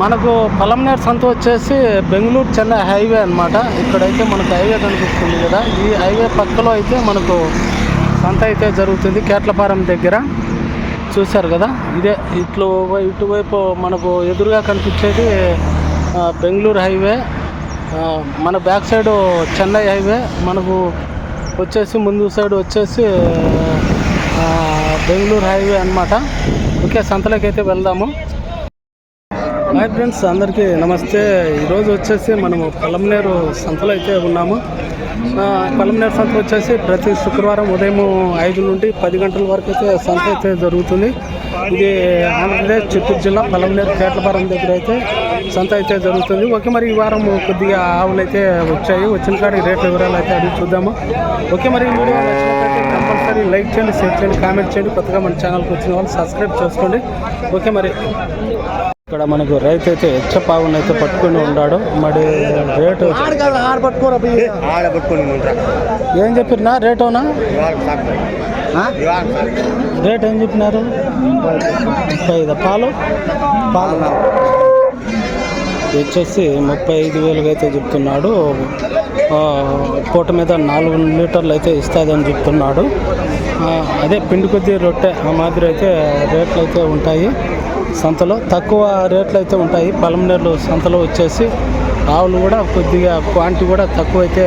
మనకు పలంనేర్ సంత వచ్చేసి బెంగళూరు చెన్నై హైవే అన్నమాట. ఇక్కడైతే మనకు హైవే కనిపిస్తుంది కదా. ఈ హైవే పక్కలో అయితే మనకు సంత అయితే జరుగుతుంది కేట్లపారం దగ్గర. చూశారు కదా? ఇదే ఇట్లు ఇటువైపు మనకు ఎదురుగా కనిపించేది బెంగళూరు హైవే. మన బ్యాక్ సైడ్ చెన్నై హైవే. మనకు వచ్చేసి ముందు సైడ్ వచ్చేసి బెంగళూరు హైవే అన్నమాట. ఓకే సంతలోకి అయితే వెళ్దాము. హాయ్ ఫ్రెండ్స్ అందరికీ నమస్తే. ఈరోజు వచ్చేసి మనము పలంనేరు సంతలో అయితే ఉన్నాము. పలంనేరు సంత వచ్చేసి ప్రతి శుక్రవారం ఉదయం ఐదు నుండి పది గంటల వరకు అయితే సంత అయితే జరుగుతుంది. ఇది ఆంధ్రప్రదేశ్ చిత్తూరు జిల్లా పలంనేరు కేట్లపారం దగ్గర అయితే సంత అయితే జరుగుతుంది. ఓకే మరి ఈ వారం కొద్దిగా ఆవులు అయితే వచ్చాయి. వచ్చిన కాడికి రేట్ల వివరాలు అయితే అడిగి చూద్దాము. ఓకే మరి వీడియో కంపల్సరీ లైక్ చేయండి షేర్ చేయండి కామెంట్ చేయండి. కొత్తగా మన ఛానల్కి వచ్చిన వాళ్ళు సబ్స్క్రైబ్ చేసుకోండి. ఓకే మరి ఇక్కడ మనకు రైతు అయితే ఎచ్చపావును అయితే పట్టుకొని ఉన్నాడు. మరి రేటు? ఏం చెప్పినా రేట్ అవునా ఇవాళ సాకు. ఇవాళ సాకు. రేట్ ఏం చెప్పినారు? ముప్పై ఐదు పాలు? పాలు. వచ్చేసి ముప్పై ఐదు వేలుగా అయితే చెప్తున్నాడు. ఆ, పూట మీద నాలుగు లీటర్లు అయితే ఇస్తుందని చెప్తున్నాడు. ఆ, అదే పిండి కొద్ది రొట్టె ఆ మాదిరి అయితే రేట్లు అయితే ఉంటాయి. సంతలో. తక్కువ రేట్లు అయితే ఉంటాయి పలమనేరు సంతలో వచ్చేసి ఆవులు కూడా కొద్దిగా క్వాంటిటీ కూడా తక్కువ అయితే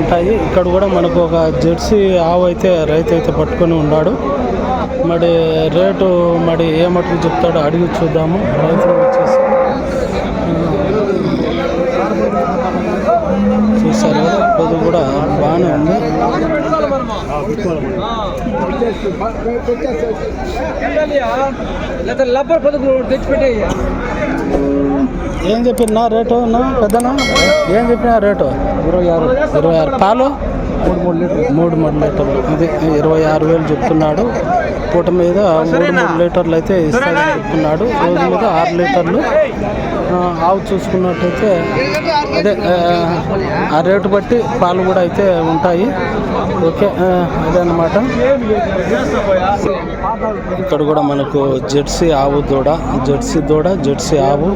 ఉంటాయి. ఇక్కడ కూడా మనకు ఒక జెర్సీ ఆవు అయితే రైతు అయితే పట్టుకొని ఉన్నాడు. మరి రేటు మరి ఏ మటుకు చెప్తాడో అడిగి చూద్దాము. రైతు వచ్చేసి చూసారు పొద్దు కూడా బాగానే ఉంది. లబ్బర్ పదుకు తెచ్చిపెట్టి ఏం చెప్పినా రేటు నా పెద్దనా? ఏం చెప్పినా రేటు? ఇరవై ఆరు. ఇరవై ఆరు. పాలు? మూడు మూడు లీటర్లు మూడు మూడు లీటర్లు. ఇది ఇరవై ఆరు వేలు చెప్తున్నాడు. పూట మీద మూడు మూడు లీటర్లు అయితే ఇస్తాడని చెప్తున్నాడు. రోజు మీద ఆరు లీటర్లు. ఆవు చూసుకున్నట్టయితే అదే ఆ, రేటు బట్టి పాలు కూడా అయితే ఉంటాయి. ఓకే అదే అన్నమాట ఇక్కడ కూడా మనకు జెర్సీ ఆవు దూడ జెర్సీ దూడ జెర్సీ ఆవు.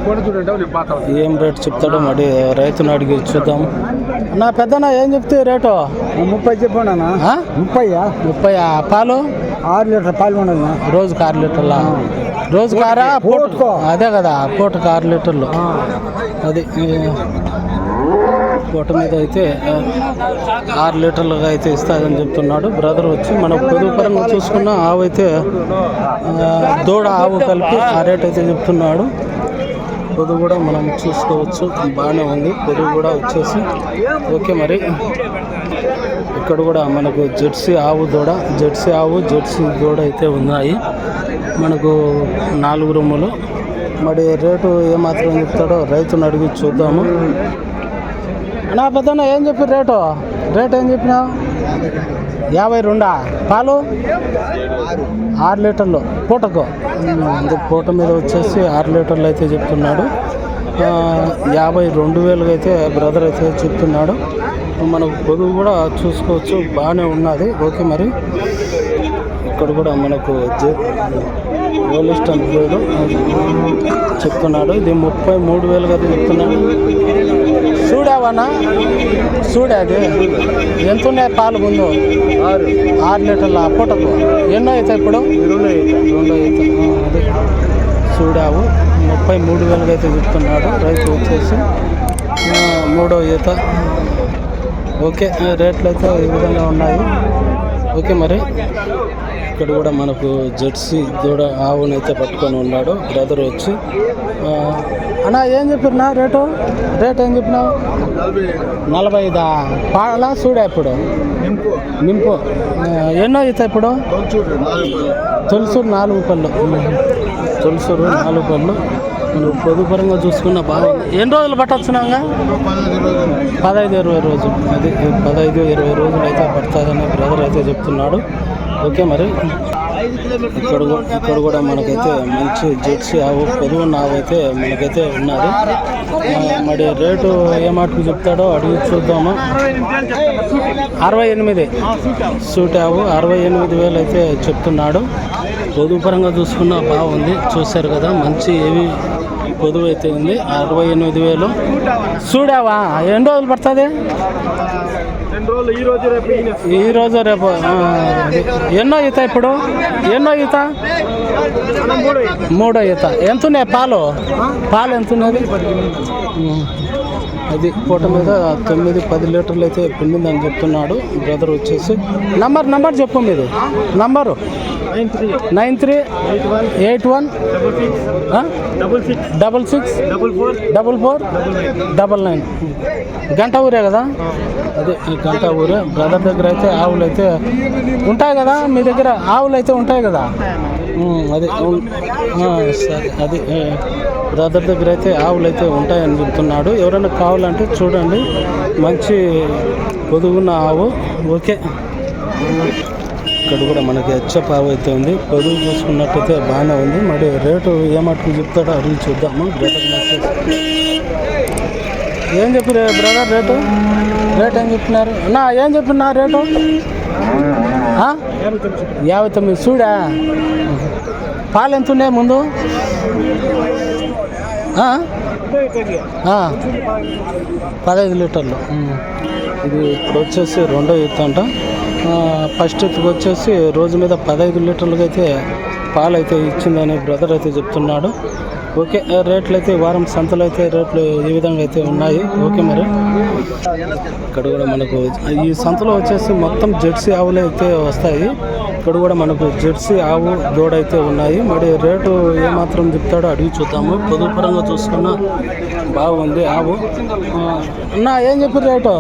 ఏం రేటు చెప్తాడో మరి రైతును అడిగి చూద్దాం. నా పెద్దనా ఏం చెప్తే రేటు? ముప్పై చెప్పండి అన్న? ముప్పై ముప్పై పాలు? ఆరు లీటర్ పాలు ఉండదు రోజుకు ఆరు లీటర్ల? రోజుకు ఆరా? పూటకో. అదే కదా పూటకు ఆరు లీటర్లు. అది పూట మీద అయితే ఆరు లీటర్లుగా అయితే ఇస్తాదని చెప్తున్నాడు. బ్రదర్ వచ్చి మన పొదుపు పరంగా చూసుకున్న ఆవు అయితే దూడ ఆవు కలిపి ఆ రేట్ అయితే చెప్తున్నాడు. పొదుగు కూడా మనం చూసుకోవచ్చు. బాగానే ఉంది. పొదుగు కూడా వచ్చేసి. ఓకే మరి. ఇక్కడ కూడా మనకు జెర్సీ ఆవు దూడ జెర్సీ ఆవు జెర్సీ దూడ అయితే ఉన్నాయి. మనకు నాలుగు రూములు. మరి రేటు ఏమాత్రం చెప్తాడో రైతును అడిగి చూద్దాము. నా పెద్దన్న ఏం చెప్పి రేటు? రేట్ ఏం చెప్పినావు? యాభై రెండా? పాలు? ఆరు లీటర్లు. పూటకు? పూట మీద వచ్చేసి ఆరు లీటర్లు అయితే చెప్తున్నాడు. ఆ, యాభై రెండు వేలుగా అయితే బ్రదర్ అయితే చెప్తున్నాడు. మనకు పొదుగు కూడా చూసుకోవచ్చు బాగానే ఉన్నది. ఓకే మరి. ఇక్కడ కూడా మనకు ఓలిస్టన్ బ్లేడ్ చెప్తున్నాడు. ఇది ముప్పై మూడు వేలుగా అయితే చెప్తున్నాడు. చూడావన్నా చూడే అది ఎంత ఉన్నాయి పాలు ముందు? ఆరు. ఆరు లీటర్ల పూటకు. ఎన్నో అవుతాయి ఇప్పుడు? రెండో అవుతాయి అదే. చూడావు. ముప్పై మూడు వేలుగా అయితే చెప్తున్నాడు రైతు వచ్చేసి. మూడో ఈత. ఓకే రేట్లు అయితే ఈ విధంగా ఉన్నాయి. ఓకే మరి. ఇక్కడ కూడా మనకు జెర్సీ దూడ ఆవుని అయితే పట్టుకొని ఉన్నాడు. బ్రదర్ వచ్చి అన్నా ఏం చెప్పినా రేటు? రేట్ ఏం చెప్పినావు నలభై ఐదా పాలా చూడా ఇప్పుడు? నింపు. ఎన్నో అవుతాయి ఇప్పుడు? తొలిసూరు నాలుగు పళ్ళు. తొలిసూరు నాలుగు పళ్ళు. మనం పొదుపరంగా చూసుకున్న బాగుంది. ఎన్ని రోజులు పట్టొచ్చున్నాగా పదహైదు ఇరవై రోజులు. అది పదహైదు ఇరవై రోజులు అయితే పడుతుందని బ్రదర్ అయితే చెప్తున్నాడు. ఓకే మరి. ఇక్కడ ఇక్కడ కూడా మనకైతే మంచి జెర్సీ ఆవు పొదువున్న ఆవు అయితే మనకైతే ఉన్నది మరి రేటు ఏ మాటకు చెప్తాడో అడిగి చూద్దాము. అరవై ఎనిమిది. సూట్ ఆవు అరవై ఎనిమిది వేలు అయితే చెప్తున్నాడు. పొదుపు పరంగా చూసుకున్న బాగుంది. చూశారు కదా మంచి ఏవి పొదువు అయితే ఉంది అరవై ఎనిమిది వేలు. చూడావా? ఎన్ని రోజులు పడుతుంది? ఈ రోజు రేపు ఎన్నో ఈత ఇప్పుడు? ఎన్నో ఈత? మూడో ఈత. ఎంత ఉన్నాయి పాలు? పాలు ఎంత ఉన్నది అది పూట మీద తొమ్మిది పది లీటర్లు అయితే పిండిందని చెప్తున్నాడు బ్రదర్ వచ్చేసి. నంబర్ నంబర్ చెప్పు మీది. Number. Nine three eight one six double six four double four double nine. గంట ఊరే కదా? అదే ఈ గంట ఊరే. బ్రదర్ దగ్గర అయితే ఆవులు అయితే ఉంటాయి కదా? మీ దగ్గర ఆవులు అయితే ఉంటాయి కదా? అదే సరే అది బ్రదర్ దగ్గర అయితే ఆవులు అయితే ఉంటాయని చెప్తున్నాడు. ఎవరైనా కావాలంటే చూడండి. మంచి పొదుగున్న ఆవు. ఓకే. ఇక్కడ కూడా మనకి హెచ్చప్ అయితే ఉంది. పొదువు చూసుకున్నట్టయితే బాగానే ఉంది. మరి రేటు ఏమట్టుకు చెప్తాడో అడిగి చూద్దాము. ఏం చెప్పిన బ్రదర్ రేటు? రేట్ ఏం చెప్పినారు? నా ఏం చెప్పినా రేటు? యాభై తొమ్మిది. చూడా? పాలు ఎంత ఉన్నాయి ముందు? పదహైదు లీటర్లు. ఇది ఇప్పుడు వచ్చేసి రెండో ఎత్తు అంట. ఫస్ట్ వచ్చేసి రోజు మీద పదహైదు లీటర్లుగా అయితే పాలు అయితే ఇచ్చిందని బ్రదర్ అయితే చెప్తున్నాడు. ఓకే రేట్లు అయితే వారం సంతలో అయితే రేట్లు ఈ విధంగా అయితే ఉన్నాయి. ఓకే మరి. ఇక్కడ కూడా మనకు ఈ సంతలో వచ్చేసి మొత్తం జెర్సీ ఆవులు అయితే వస్తాయి. ఇక్కడ కూడా మనకు జెర్సీ ఆవు దూడ అయితే ఉన్నాయి. మరి రేటు ఏమాత్రం చెప్తాడో అడిగి చూద్దాము. పొదుపరంగా చూసుకున్నా బాగుంది ఆవు. ఆ, అన్నా ఏం చెప్పారు రేటు?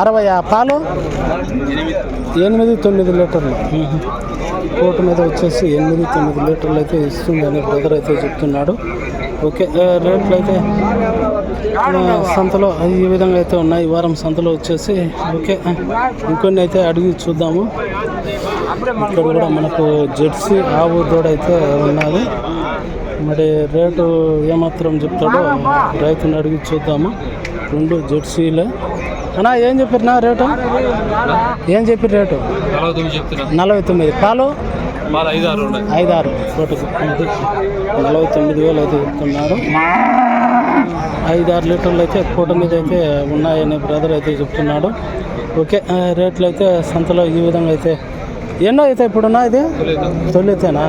అరవై. పాలు? ఎనిమిది తొమ్మిది లీటర్లు. కోటు మీద వచ్చేసి ఎనిమిది తొమ్మిది లీటర్లు అయితే ఇస్తుందని బ్రదర్ అయితే చెప్తున్నాడు. ఓకే రేట్లు అయితే సంతలో ఈ విధంగా అయితే ఉన్నాయి. ఈ వారం సంతలో వచ్చేసి ఓకే ఇంకొన్ని అయితే అడిగి చూద్దాము. ఇక్కడ కూడా మనకు జెర్సీ ఆవు దూడ అయితే ఉన్నది. మరి రేటు ఏమాత్రం చెప్తాడో రైతుని అడిగి చూద్దాము. రెండు జెర్సీలే అన్నా ఏం చెప్పారు నా రేటు? ఏం చెప్పారు రేటు? నలభై తొమ్మిది పాలు? ఐదు ఆరు నలభై తొమ్మిది వేలు అయితే చెప్తున్నారు. ఐదు ఆరు లీటర్లు అయితే పూట మీద అయితే ఉన్నాయని బ్రదర్ అయితే చెప్తున్నాడు. ఓకే రేట్లు అయితే సంతలో ఈ విధంగా అయితే ఎన్నో అయితే ఇప్పుడున్నా ఇది? తొలితేనా?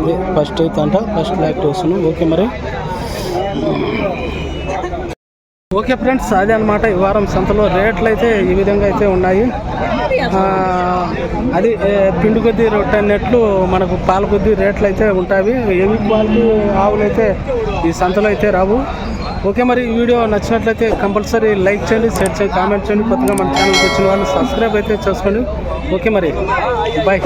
ఇది ఫస్ట్ అయితే అంట ఫస్ట్ లాక్టేషన్ ఓకే మరి. ఓకే ఫ్రెండ్స్ అదే అనమాట ఈ వారం సంతలో రేట్లు అయితే ఈ విధంగా అయితే ఉన్నాయి. అది పిండి కొద్ది రొట్టె అన్నట్లు మనకు పాల కొద్ది రేట్లు అయితే ఉంటాయి. ఏవి క్వాలిటీ ఆవులు అయితే ఈ సంతలో అయితే రావు. ఓకే మరి ఈ వీడియో నచ్చినట్లయితే కంపల్సరీ లైక్ చేయండి షేర్ చేయండి కామెంట్ చేయండి. కొత్తగా మన ఛానల్కి వచ్చిన వాళ్ళు సబ్స్క్రైబ్ అయితే చేసుకోండి. ఓకే మరి. బాయ్.